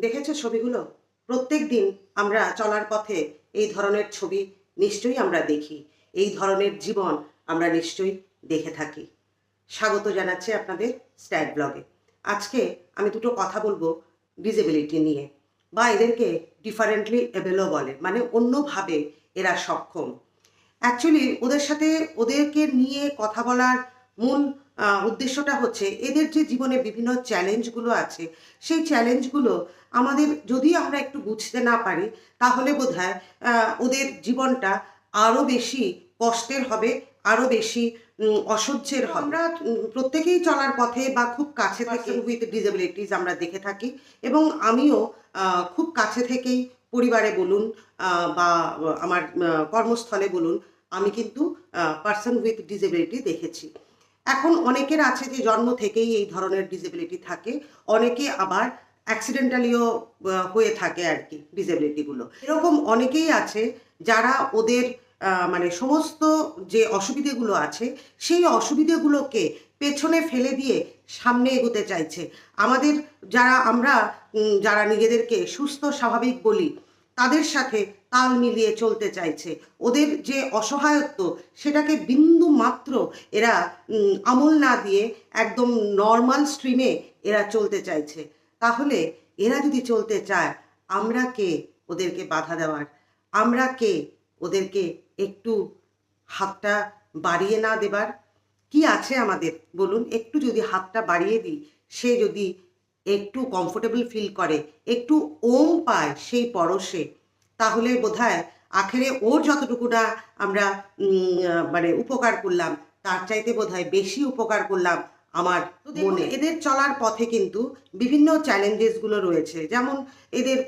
দেখেছ ছবিগুলো? প্রত্যেক দিন আমরা চলার পথে এই ধরনের ছবি নিশ্চয়ই আমরা দেখি। এই ধরনের জীবন আমরা নিশ্চয়ই দেখে থাকি। স্বাগত জানাচ্ছি আপনাদের স্ট্যাট ব্লগে আজকে আমি দুটো কথা বলব ডিজেবিলিটি নিয়ে বা এদেরকে ডিফারেন্টলি এবেলও বলে মানে অন্যভাবে এরা সক্ষম। অ্যাকচুয়ালি ওদের সাথে ওদেরকে নিয়ে কথা বলার মূল উদ্দেশ্যটা হচ্ছে এদের যে জীবনে বিভিন্ন চ্যালেঞ্জগুলো আছে সেই চ্যালেঞ্জগুলো আমাদের যদি আমরা একটু বুঝতে না পারি তাহলে বোধ হয় ওদের জীবনটা আরও বেশি কষ্টের হবে আরও বেশি অসহ্যের হবে। আমরা প্রত্যেকেই চলার পথে বা খুব কাছে থেকে উইথ ডিসেবিলিটিস আমরা দেখে থাকি এবং আমিও খুব কাছে থেকেই পরিবারে বলুন বা আমার কর্মস্থলে বলুন আমি কিন্তু পার্সন উইথ ডিসেবিলিটি দেখেছি। এখন অনেকের আছে যে জন্ম থেকেই এই ধরনের ডিসেবিলিটি থাকে, অনেকে আবার অ্যাক্সিডেন্টালিও হয়ে থাকে আর কি ডিসেবিলিটিগুলো এরকম অনেকেই আছে যারা ওদের মানে সমস্ত যে অসুবিধেগুলো আছে, সেই অসুবিধেগুলোকে পেছনে ফেলে দিয়ে সামনে এগোতে চাইছে। আমাদের যারা আমরা যারা নিজেদেরকে সুস্থ, স্বাভাবিক বলি, তাদের সাথে তাল মিলিয়ে চলতে চাইছে। ওদের যে অসহায়ত্ব, সেটাকে বিন্দু মাত্র এরা আমল না দিয়ে একদম নর্মাল স্ট্রিমে এরা চলতে চাইছে। তাহলে এরা যদি চলতে চায়, আমরা কে ওদেরকে বাধা দেওয়ার? আমরা কে ওদেরকে একটু হাতটা বাড়িয়ে না দেবার? কি আছে আমাদের? বলুন, একটু যদি হাতটা বাড়িয়ে দিই, সে যদি একটু কমফোর্টেবল ফিল করে, একটু ওম পায় সেই পরশে তাহলে বোধহয় আখেরে ওর যতটুকু না আমরা মানে উপকার করলাম তার চাইতে বোধহয় বেশি উপকার করলাম আমার মনে। এদের চলার পথে কিন্তু বিভিন্ন চ্যালেঞ্জেসগুলো রয়েছে। যেমন এদের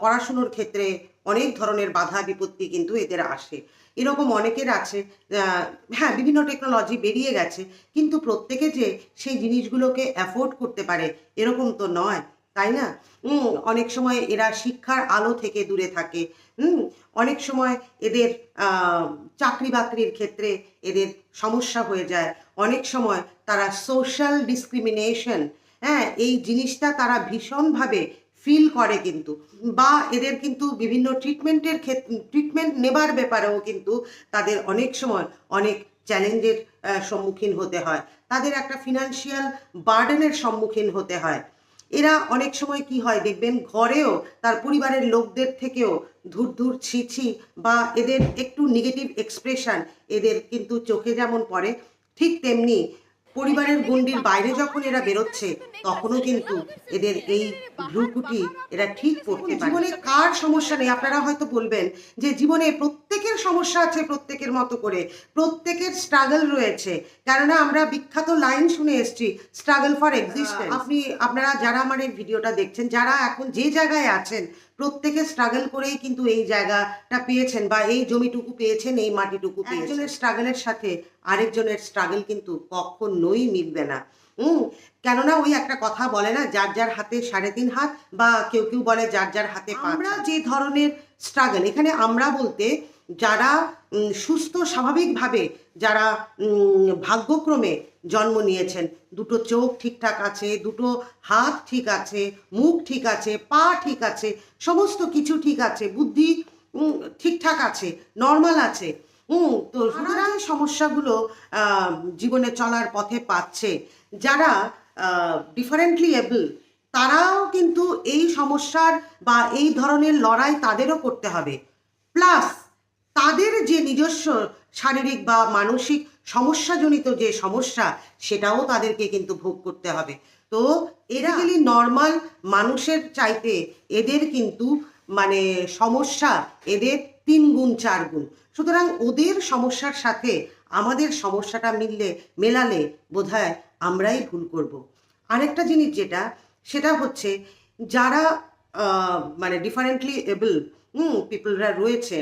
পড়াশুনোর ক্ষেত্রে অনেক ধরনের বাধা বিপত্তি কিন্তু এদের আসে। এরকম অনেকের আছে হ্যাঁ বিভিন্ন টেকনোলজি বেরিয়ে গেছে কিন্তু প্রত্যেকে যে সেই জিনিসগুলোকে অ্যাফোর্ড করতে পারে এরকম তো নয়। তাই না? অনেক সময় এরা শিক্ষার আলো থেকে দূরে থাকে। অনেক সময় এদের চাকরি বাকরির ক্ষেত্রে এদের সমস্যা হয়ে যায়। অনেক সময় তারা সোশ্যাল ডিসক্রিমিনেশন হ্যাঁ এই জিনিসটা তারা ভীষণভাবে ফিল করে কিন্তু। বা এদের কিন্তু বিভিন্ন ট্রিটমেন্টের ক্ষেত্রে ট্রিটমেন্ট নেবার ব্যাপারেও কিন্তু তাদের অনেক সময় অনেক চ্যালেঞ্জের সম্মুখীন হতে হয়। তাদের একটা ফিনান্সিয়াল বার্ডেনের সম্মুখীন হতে হয়। এরা অনেক সময় কি হয় দেখবেন, ঘরেও তার পরিবারের লোকদের থেকেও ধুর ধুর, ছি ছি বা এদের একটু নেগেটিভ এক্সপ্রেশন এদের কিন্তু চোখে যেমন পড়ে, ঠিক তেমনি পরিবারের গণ্ডির বাইরে যখন এরা বেরোচ্ছে, তখনও কিন্তু এদের এই ভ্রুকুটি এরা ঠিক করতে জীবনে কার সমস্যা নেই? আপনারা হয়তো বলবেন যে জীবনে প্রত্যেকের সমস্যা আছে প্রত্যেকের মতো করে। প্রত্যেকের স্ট্রাগল রয়েছে। কেননা আমরা বিখ্যাত লাইন শুনে এসেছি স্ট্রাগল ফর এক্সিস্টেন্স আপনি আপনারা যারা আমার এই ভিডিওটা দেখছেন যারা এখন যে জায়গায় আছেন প্রত্যেকে স্ট্রাগল করেই কিন্তু এই জায়গাটা পেয়েছেন বা এই জমিটুকু পেয়েছেন এই মাটিটুকু পেয়েছেন। একজনের স্ট্রাগলের সাথে আরেকজনের স্ট্রাগল কিন্তু কখনোই মিলবে না। হুম কেননা ওই একটা কথা বলে না যার যার হাতে সাড়ে তিন হাত বা কেউ কেউ বলে যার যার হাতে আমরা যে ধরনের স্ট্রাগল এখানে আমরা বলতে যারা সুস্থ স্বাভাবিকভাবে যারা ভাগ্যক্রমে জন্ম নিয়েছেন দুটো চোখ ঠিকঠাক আছে দুটো হাত ঠিক আছে মুখ ঠিক আছে পা ঠিক আছে সমস্ত কিছু ঠিক আছে বুদ্ধি ঠিকঠাক আছে নর্মাল আছে হুম তো সুতরাং সমস্যাগুলো জীবনে চলার পথে পাচ্ছে যারা ডিফারেন্টলি এবল তারাও কিন্তু এই সমস্যার বা এই ধরনের লড়াই তাদেরও করতে হবে প্লাস তাদের যে নিজস্ব শারীরিক বা মানসিক সমস্যাজনিত যে সমস্যা, সেটাও তাদেরকে কিন্তু ভোগ করতে হবে। তো এরা নর্মাল মানুষের চাইতে এদের কিন্তু মানে সমস্যা এদের তিন গুণ, চার গুণ। সুতরাং ওদের সমস্যার সাথে আমাদের সমস্যাটা মিললে, মেলালে বোধহয় আমরাই ভুল করব। আরেকটা জিনিস যেটা, সেটা হচ্ছে যারা মানে ডিফারেন্টলি এবল পিপলরা রয়েছে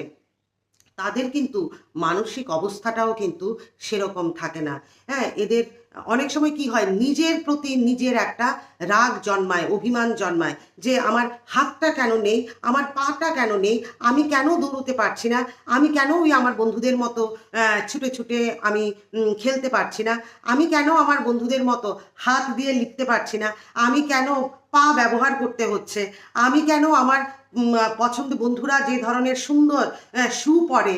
তাদের কিন্তু মানসিক অবস্থাটাও কিন্তু সেরকম থাকে না। হ্যাঁ এদের অনেক সময় কি হয়, নিজের প্রতি নিজের একটা রাগ জন্মায়, অভিমান জন্মায় যে আমার হাতটা কেন নেই, আমার পাটা কেন নেই, আমি কেন দৌড়তে পারছি না, আমি কেন ওই আমার বন্ধুদের মতো ছুটে ছুটে আমি খেলতে পারছি না, আমি কেন আমার বন্ধুদের মতো হাত দিয়ে লিখতে পারছি না, আমি কেন পা ব্যবহার করতে হচ্ছে, আমি কেন আমার পছন্দ বন্ধুরা যে ধরনের সুন্দর শু পরে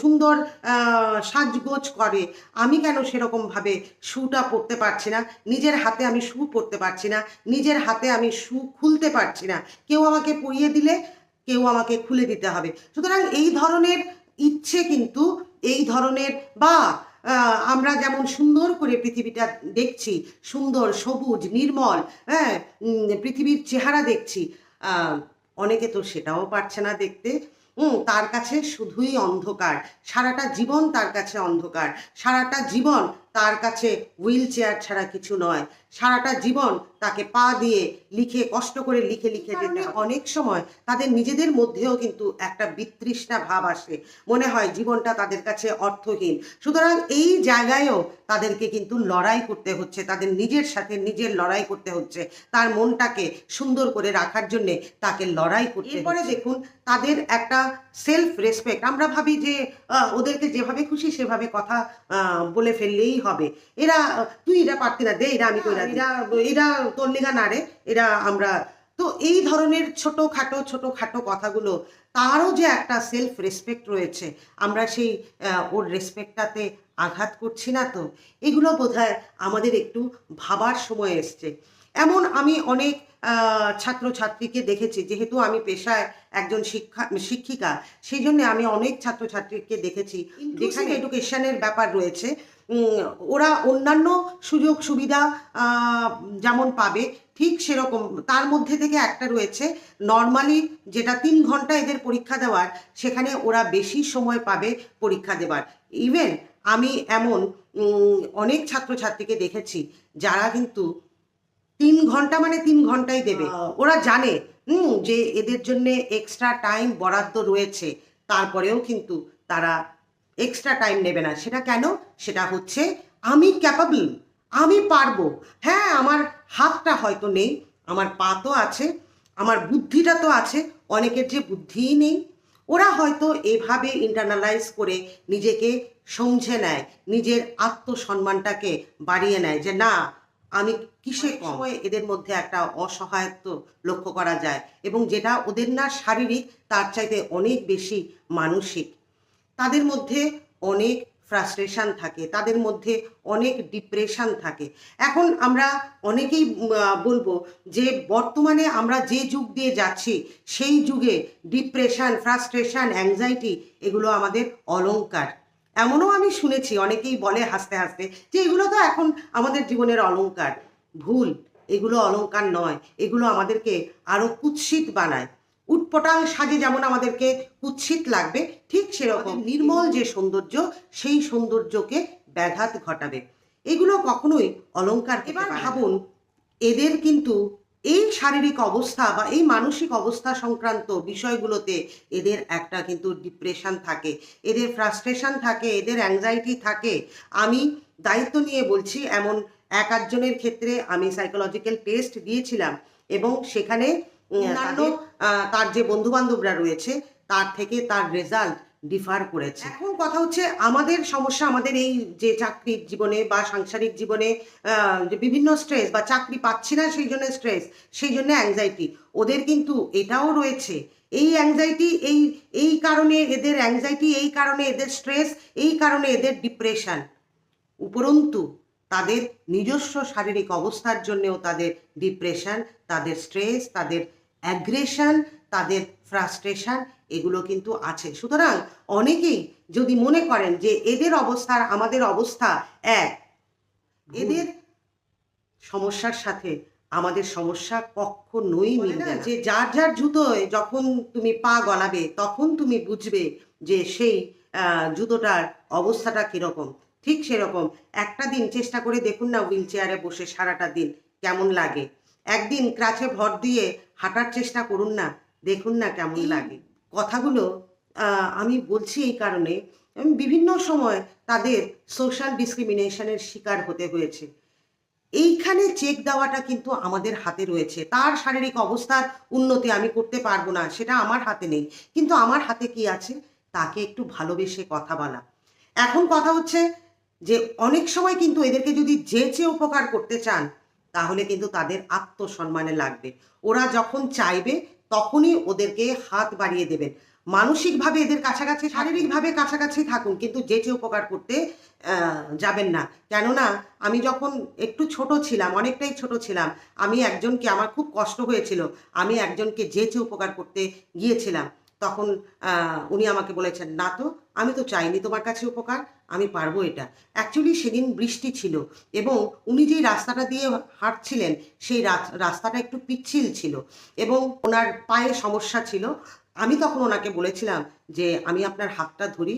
সুন্দর সাজগোজ করে। আমি কেন সেরকমভাবে শুটা পরতে পারছি না? নিজের হাতে আমি শু পরতে পারছি না। নিজের হাতে আমি শু খুলতে পারছি না। কেউ আমাকে পরিয়ে দিলে, কেউ আমাকে খুলে দিতে হবে। সুতরাং এই ধরনের ইচ্ছে কিন্তু, এই ধরনের বা আমরা যেমন সুন্দর করে পৃথিবীটা দেখছি, সুন্দর, সবুজ, নির্মল হ্যাঁ পৃথিবীর চেহারা দেখছি অনেকে তো সেটাও পারছে না দেখতে। হুম তার কাছে শুধুই অন্ধকার। সারাটা জীবন তার কাছে অন্ধকার। সারাটা জীবন তার কাছে হুইল চেয়ার ছাড়া কিছু নয়। সারাটা জীবন তাকে পা দিয়ে লিখে কষ্ট করে লিখে লিখে যেতে অনেক সময় তাদের নিজেদের মধ্যেও কিন্তু একটা বিতৃষ্ণা ভাব আসে। মনে হয় জীবনটা তাদের কাছে অর্থহীন। সুতরাং এই জায়গায়ও তাদেরকে কিন্তু লড়াই করতে হচ্ছে তাদের নিজের সাথে নিজের লড়াই করতে হচ্ছে তার মনটাকে সুন্দর করে রাখার জন্যে তাকে লড়াই করতে এরপরে দেখুন তাদের একটা সেলফ রেসপেক্ট আমরা ভাবি যে ওদেরকে যেভাবে খুশি সেভাবে কথা বলে ফেললেই হবে এরা তুই এটা পারতি না দে এরা আমি কইরা। এরা এরা তোর লিগা না রে এরা আমরা তো এই ধরনের ছোট খাটো ছোট খাটো কথাগুলো তারও যে একটা সেলফ রেসপেক্ট রয়েছে আমরা সেই ওর রেসপেক্টটাতে আঘাত করছি না তো? এগুলো বোধহয় আমাদের একটু ভাবার সময় এসছে। এমন আমি অনেক ছাত্রছাত্রীকে দেখেছি যেহেতু আমি পেশায় একজন শিক্ষা শিক্ষিকা সেই জন্য আমি অনেক ছাত্রছাত্রীকে দেখেছি। যেখানে এডুকেশনের ব্যাপার রয়েছে ওরা অন্যান্য সুযোগ সুবিধা যেমন পাবে ঠিক সেরকম তার মধ্যে থেকে একটা রয়েছে নর্মালি যেটা তিন ঘণ্টা এদের পরীক্ষা দেওয়ার সেখানে ওরা বেশি সময় পাবে পরীক্ষা দেওয়ার ইভেন আমি এমন অনেক ছাত্রছাত্রীকে দেখেছি যারা কিন্তু তিন ঘণ্টা মানে তিন ঘন্টাই দেবে। ওরা জানে হুম যে এদের জন্য এক্সট্রা টাইম বরাদ্দ রয়েছে তারপরেও কিন্তু তারা এক্সট্রা টাইম নেবে না। সেটা কেন? সেটা হচ্ছে আমি ক্যাপাবল আমি পারব। হ্যাঁ আমার হাতটা হয়তো নেই আমার পা তো আছে আমার বুদ্ধিটা তো আছে অনেকের যে বুদ্ধিই নেই। ওরা হয়তো এভাবে ইন্টারনালাইজ করে নিজেকে সমঝে নেয় নিজের আত্মসম্মানটাকে বাড়িয়ে নেয় যে না আমি কিসে কম? সময় এদের মধ্যে একটা অসহায়ত্ব লক্ষ্য করা যায় এবং যেটা ওদের না শারীরিক তার চাইতে অনেক বেশি মানসিক। তাদের মধ্যে অনেক ফ্রাস্ট্রেশন থাকে, তাদের মধ্যে অনেক ডিপ্রেশান থাকে। এখন আমরা অনেকেই বলব যে বর্তমানে আমরা যে যুগ দিয়ে যাচ্ছি, সেই যুগে ডিপ্রেশন ফ্রাস্ট্রেশন অ্যাংজাইটি এগুলো আমাদের অলংকার। এমনও আমি শুনেছি, অনেকেই বলে হাসতে হাসতে যে এগুলো তো এখন আমাদের জীবনের অলংকার। ভুল, এগুলো অলংকার নয়, এগুলো আমাদেরকে আরও কুৎসিত বানায়। উটপটাং সাজে যেমন আমাদেরকে কুৎসিত লাগবে ঠিক সেরকম নির্মল যে সৌন্দর্য সেই সৌন্দর্যকে ব্যাঘাত ঘটাবে। এগুলো কখনোই অলংকার এবার ভাবুন এদের কিন্তু এই শারীরিক অবস্থা বা এই মানসিক অবস্থা সংক্রান্ত বিষয়গুলোতে এদের একটা কিন্তু ডিপ্রেশন থাকে এদের ফ্রাস্ট্রেশন থাকে এদের অ্যাংজাইটি থাকে। আমি দায়িত্ব নিয়ে বলছি এমন এক আধজনের ক্ষেত্রে আমি সাইকোলজিক্যাল টেস্ট দিয়েছিলাম এবং সেখানে অন্যান্য তার যে বন্ধু বান্ধবরা রয়েছে তার থেকে তার রেজাল্ট ডিফার করেছে। এখন কথা হচ্ছে আমাদের সমস্যা আমাদের এই যে চাকরির জীবনে বা সাংসারিক জীবনে যে বিভিন্ন স্ট্রেস বা চাকরি পাচ্ছি না সেই জন্য স্ট্রেস সেই জন্য অ্যাংজাইটি ওদের কিন্তু এটাও রয়েছে। এই অ্যাংজাইটি এই এই কারণে এদের অ্যাংজাইটি এই কারণে এদের স্ট্রেস এই কারণে এদের ডিপ্রেশন উপরন্তু তাদের নিজস্ব শারীরিক অবস্থার জন্যেও তাদের ডিপ্রেশন তাদের স্ট্রেস তাদের অ্যাগ্রেশন তাদের ফ্রাস্ট্রেশন এগুলো কিন্তু আছে। সুতরাং অনেকেই যদি মনে করেন যে এদের অবস্থার আমাদের অবস্থা এক এদের সমস্যার সাথে আমাদের সমস্যা কখনোই মিলবে না যে যার যার জুতোয় যখন তুমি পা গলাবে তখন তুমি বুঝবে যে সেই জুতোটার অবস্থাটা কীরকম। ঠিক সেরকম। একটা দিন চেষ্টা করে দেখুন না হুইল চেয়ারে বসে সারাটা দিন কেমন লাগে। একদিন ক্রাচে ভর দিয়ে হাঁটার চেষ্টা করুন না, দেখুন না কেমন লাগে। কথাগুলো আমি বলছি এই কারণে বিভিন্ন সময় তাদের সোশ্যাল ডিসক্রিমিনেশনের শিকার হতে হয়েছে। এইখানে চেক দেওয়াটা কিন্তু আমাদের হাতে রয়েছে। তার শারীরিক অবস্থার উন্নতি আমি করতে পারব না, সেটা আমার হাতে নেই। কিন্তু আমার হাতে কি আছে? তাকে একটু ভালোবেসে কথা বলা। এখন কথা হচ্ছে যে, অনেক সময় কিন্তু এদেরকে যদি যেচে উপকার করতে চান তাহলে কিন্তু তাদের আত্মসম্মানে লাগবে। ওরা যখন চাইবে তখনই ওদেরকে হাত বাড়িয়ে দেবেন। মানসিকভাবে এদের কাছাকাছি শারীরিকভাবে কাছাকাছি থাকুন কিন্তু যেচে উপকার করতে যাবেন না। কেননা আমি যখন একটু ছোট ছিলাম অনেকটাই ছোট ছিলাম আমি একজনকে আমার খুব কষ্ট হয়েছিল আমি একজনকে যেচে উপকার করতে গিয়েছিলাম তখন উনি আমাকে বলেছেন, না তো, আমি তো চাইনি তোমার কাছে উপকার, আমি পারব এটা। অ্যাকচুয়ালি সেদিন বৃষ্টি ছিল এবং উনি যেই রাস্তাটা দিয়ে হাঁটছিলেন, সেই রাস্তাটা একটু পিচ্ছিল ছিল এবং ওনার পায়ে সমস্যা ছিল। আমি তখন ওনাকে বলেছিলাম যে, আমি আপনার হাতটা ধরি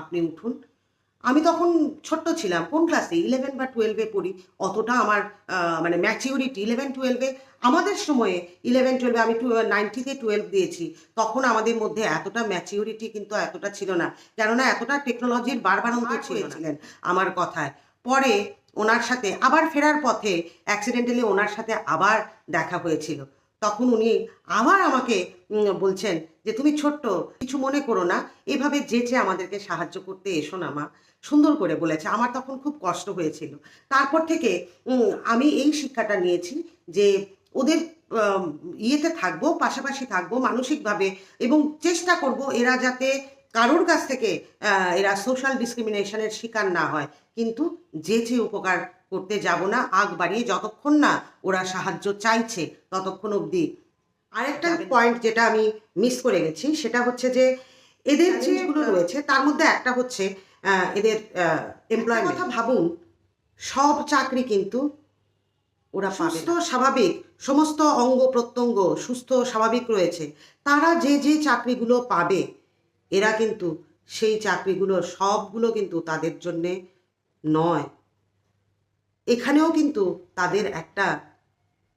আপনি উঠুন। আমি তখন ছোট্ট ছিলাম কোন ক্লাসে ইলেভেন বা টুয়েলভে পড়ি। অতটা আমার মানে ম্যাচিউরিটি ইলেভেন টুয়েলভে আমাদের সময়ে ইলেভেন টুয়েলভে আমি টু নাইনটিতে টুয়েলভ দিয়েছি। তখন আমাদের মধ্যে এতটা ম্যাচিউরিটি কিন্তু এতটা ছিল না। কেননা এতটা টেকনোলজির বারবারন্ত ছিলেন আমার কথায়। পরে ওনার সাথে আবার ফেরার পথে অ্যাক্সিডেন্টালি ওনার সাথে আবার দেখা হয়েছিল। তখন উনি আবার আমাকে বলছেন যে, তুমি ছোট্ট, কিছু মনে করো না। এভাবে যেচে আমাদেরকে সাহায্য করতে এসো না মা। সুন্দর করে বলেছে। আমার তখন খুব কষ্ট হয়েছিল। তারপর থেকে আমি এই শিক্ষাটা নিয়েছি যে, ওদের ইয়েতে থাকব, পাশাপাশি থাকব মানসিকভাবে এবং চেষ্টা করব এরা যাতে কারোর কাছ থেকে এরা সোশ্যাল ডিসক্রিমিনেশনের শিকার না হয়। কিন্তু যে যে উপকার করতে যাব না আগ বাড়িয়ে যতক্ষণ না ওরা সাহায্য চাইছে ততক্ষণ অবধি। আরেকটা পয়েন্ট যেটা আমি মিস করে গেছি সেটা হচ্ছে যে এদের যেগুলো রয়েছে তার মধ্যে একটা হচ্ছে এদের এমপ্লয়মেন্ট কথা ভাবুন সব চাকরি কিন্তু ওরা সুস্থ স্বাভাবিক সমস্ত অঙ্গ প্রত্যঙ্গ সুস্থ স্বাভাবিক রয়েছে। তারা যে যে চাকরিগুলো পাবে এরা কিন্তু সেই চাকরিগুলো সবগুলো কিন্তু তাদের জন্যে নয়। এখানেও কিন্তু তাদের একটা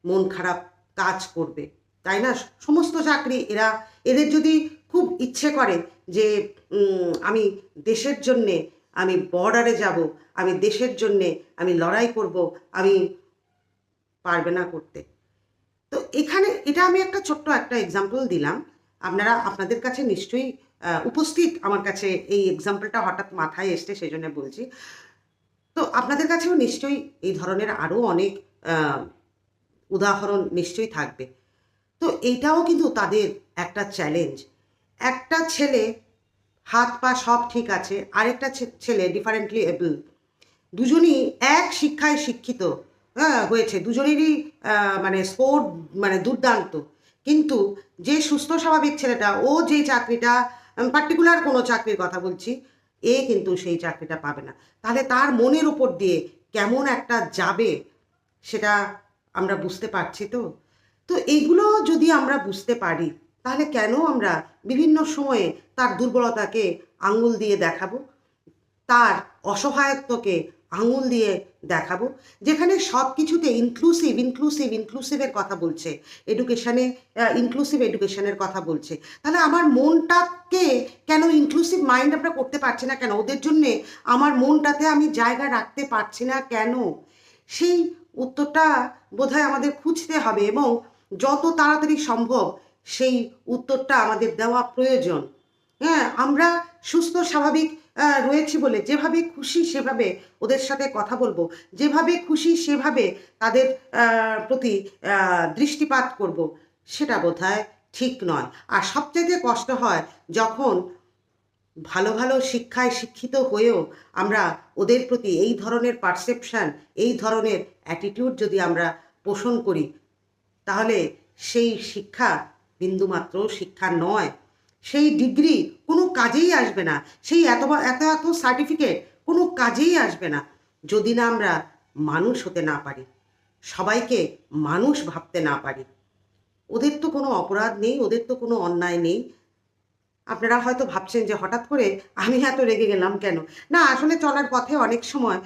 মন খারাপ কাজ করবে, তাই না? সমস্ত চাকরি এরা, এদের যদি খুব ইচ্ছে করে যে আমি দেশের জন্যে আমি বর্ডারে যাব, আমি দেশের জন্যে আমি লড়াই করব, আমি পারবে না করতে। তো এখানে, এটা আমি একটা ছোট্ট একটা এক্সাম্পল দিলাম। আপনারা, আপনাদের কাছে নিশ্চয়ই উপস্থিত আমার কাছে এই এক্সাম্পলটা হঠাৎ মাথায় এসছে, সেই জন্য বলছি। তো আপনাদের কাছেও নিশ্চয়ই এই ধরনের আরও অনেক উদাহরণ নিশ্চয়ই থাকবে। তো এইটাও কিন্তু তাদের একটা চ্যালেঞ্জ একটা ছেলে হাত পা সব ঠিক আছে, আরেকটা ছেলে ডিফারেন্টলি এবল দুজনই এক শিক্ষায় শিক্ষিত হ্যাঁ হয়েছে। দুজনেরই মানে স্কোর মানে দুর্দান্ত। কিন্তু যে সুস্থ স্বাভাবিক ছেলেটা, ও যে চাকরিটা পার্টিকুলার কোনো চাকরির কথা বলছি, এ কিন্তু সেই চাকরিটা পাবে না। তাহলে তার মনের উপর দিয়ে কেমন একটা যাবে, সেটা আমরা বুঝতে পারছি তো? তো এইগুলো যদি আমরা বুঝতে পারি, তাহলে কেন আমরা বিভিন্ন সময়ে তার দুর্বলতাকে আঙুল দিয়ে দেখাবো? তার অসহায়ত্বকে আঙুল দিয়ে দেখাবো, যেখানে সব কিছুতে ইনক্লুসিভ ইনক্লুসিভ ইনক্লুসিভের কথা বলছে এডুকেশানে ইনক্লুসিভ এডুকেশনের কথা বলছে। তাহলে আমার মনটাকে কেন ইনক্লুসিভ মাইন্ড আমরা করতে পারছি না কেন? ওদের জন্যে আমার মনটাতে আমি জায়গা রাখতে পারছি না কেন? সেই উত্তরটা বোধহয় আমাদের খুঁজতে হবে এবং যত তাড়াতাড়ি সম্ভব সেই উত্তরটা আমাদের দেওয়া প্রয়োজন। হ্যাঁ আমরা সুস্থ, স্বাভাবিক রয়েছি বলে যেভাবে খুশি সেভাবে ওদের সাথে কথা বলব, যেভাবে খুশি সেভাবে তাদের প্রতি দৃষ্টিপাত করব, সেটা বোধহয় ঠিক নয়। আর সবচেয়ে কষ্ট হয় যখন ভালো ভালো শিক্ষায় শিক্ষিত হয়েও আমরা ওদের প্রতি এই ধরনের পারসেপশন এই ধরনের অ্যাটিটিউড যদি আমরা পোষণ করি, তাহলে সেই শিক্ষা বিন্দুমাত্র শিক্ষা নয়। সেই ডিগ্রি কোনো কাজেই আসবে না। সেই এত এত এত সার্টিফিকেট কোনো কাজেই আসবে না। যদি না আমরা মানুষ হতে না পারি, সবাইকে মানুষ ভাবতে না পারি, ওদের তো কোনো অপরাধ নেই, ওদের তো কোনো অন্যায় নেই। আপনারা হয়তো ভাবছেন যে হঠাৎ করে আমি এত রেগে গেলাম কেন? না, আসলে চলার পথে অনেক সময়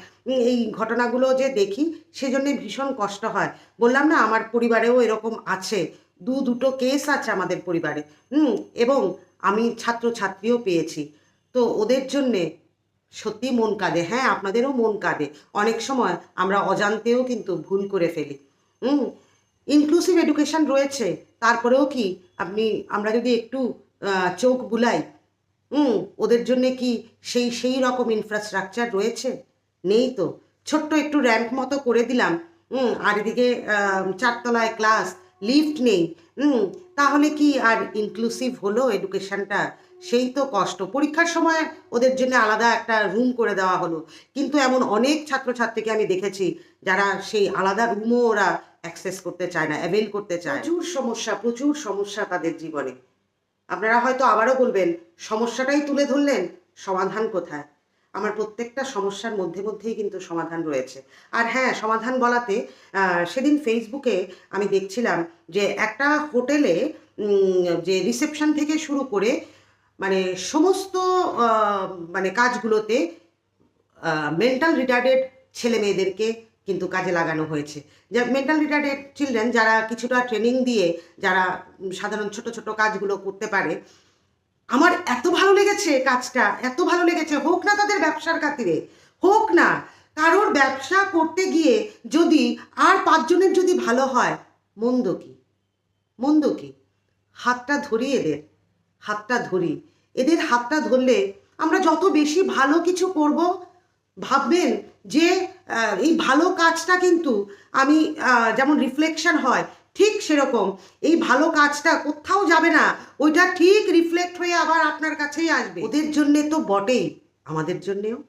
এই ঘটনাগুলো যে দেখি, সেজন্য ভীষণ কষ্ট হয়। বললাম না, আমার পরিবারেও এরকম আছে। দু দুটো কেস আছে আমাদের পরিবারে। হুম, এবং আমি ছাত্র ছাত্রীও পেয়েছি। তো ওদের জন্যে সত্যি মন কাঁদে। হ্যাঁ আপনাদেরও মন কাঁদে। অনেক সময় আমরা অজান্তেও কিন্তু ভুল করে ফেলি। হুম ইনক্লুসিভ এডুকেশন রয়েছে। তারপরেও কি আপনি, আমরা যদি একটু চোখ বুলাই, হুম, ওদের জন্যে কি সেই সেই রকম ইনফ্রাস্ট্রাকচার রয়েছে? নেই তো। ছোট্ট একটু র্যাম্প মতো করে দিলাম। হুম, আর এদিকে চারতলায় ক্লাস লিফট নেই। তাহলে কি আর ইনক্লুসিভ হলো এডুকেশনটা সেই তো কষ্ট। পরীক্ষার সময় ওদের জন্য আলাদা একটা রুম করে দেওয়া হলো। কিন্তু এমন অনেক ছাত্রছাত্রীকে আমি দেখেছি যারা সেই আলাদা রুমও ওরা অ্যাক্সেস করতে চায় না অ্যাভেল করতে চায়। প্রচুর সমস্যা প্রচুর সমস্যা তাদের জীবনে। আপনারা হয়তো আবারও বলবেন, সমস্যাটাই তুলে ধরলেন, সমাধান কোথায়? আমার প্রত্যেকটা সমস্যার মধ্যে মধ্যেই কিন্তু সমাধান রয়েছে। আর হ্যাঁ সমাধান বলাতে সেদিন ফেসবুকে আমি দেখছিলাম যে একটা হোটেলে যে রিসেপশন থেকে শুরু করে মানে সমস্ত মানে কাজগুলোতে মেন্টাল রিটার্ডেড ছেলে মেয়েদেরকে কিন্তু কাজে লাগানো হয়েছে। যা মেন্টাল রিটার্ডেড চিলড্রেন যারা কিছুটা ট্রেনিং দিয়ে, যারা সাধারণ ছোট ছোট কাজগুলো করতে পারে আমার এত ভালো লেগেছে কাজটা, এত ভালো লেগেছে। হোক না তাদের ব্যবসার খাতিরে, হোক না, কারোর ব্যবসা করতে গিয়ে যদি আর পাঁচজনের যদি ভালো হয়, মন্দ কি? মন্দ কি? হাতটা ধরি এদের, হাতটা ধরি। এদের হাতটা ধরলে আমরা যত বেশি ভালো কিছু করব, ভাববেন যে এই ভালো কাজটা কিন্তু আমি যেমন রিফ্লেকশন হয় ঠিক সেরকম। এই ভালো কাজটা কোথাও যাবে না। ওইটা ঠিক রিফ্লেক্ট হয়ে আবার আপনার কাছেই আসবে। ওদের জন্যে তো বটেই। আমাদের জন্যেও।